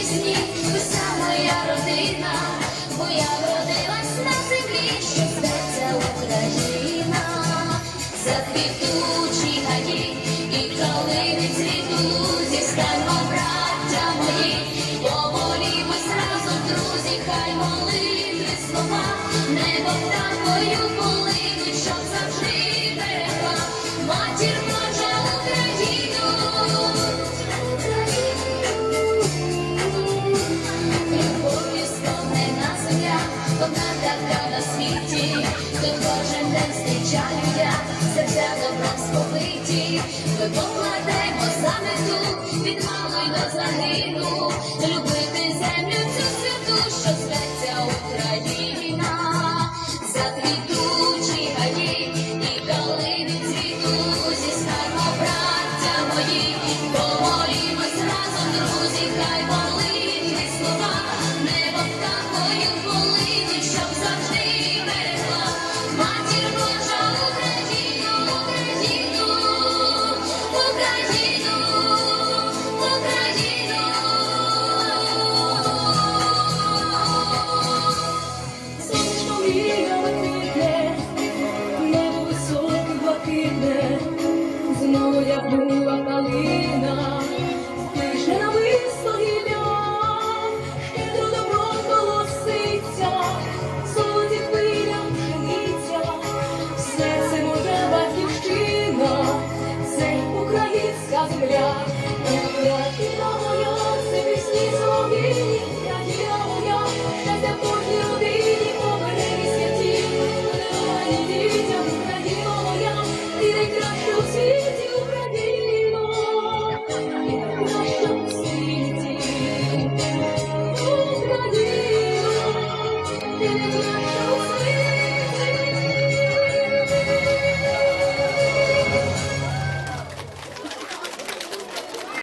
пісні, вся моя родина, бо я вродилась на землі, що зветься Україна, заквітучі гаї і калини цвітуть, зіскаймо, браття мої, помолімось разом, друзі, хай молитви слова, небо птахою полинуть, щоб завжди зустрічаю я, серця добром сповиті, ми покладемо за мету від малої до загину, любити землю цю святу, що зветься Україна, заквітучі гаї і калини цвіту, старого браття мої,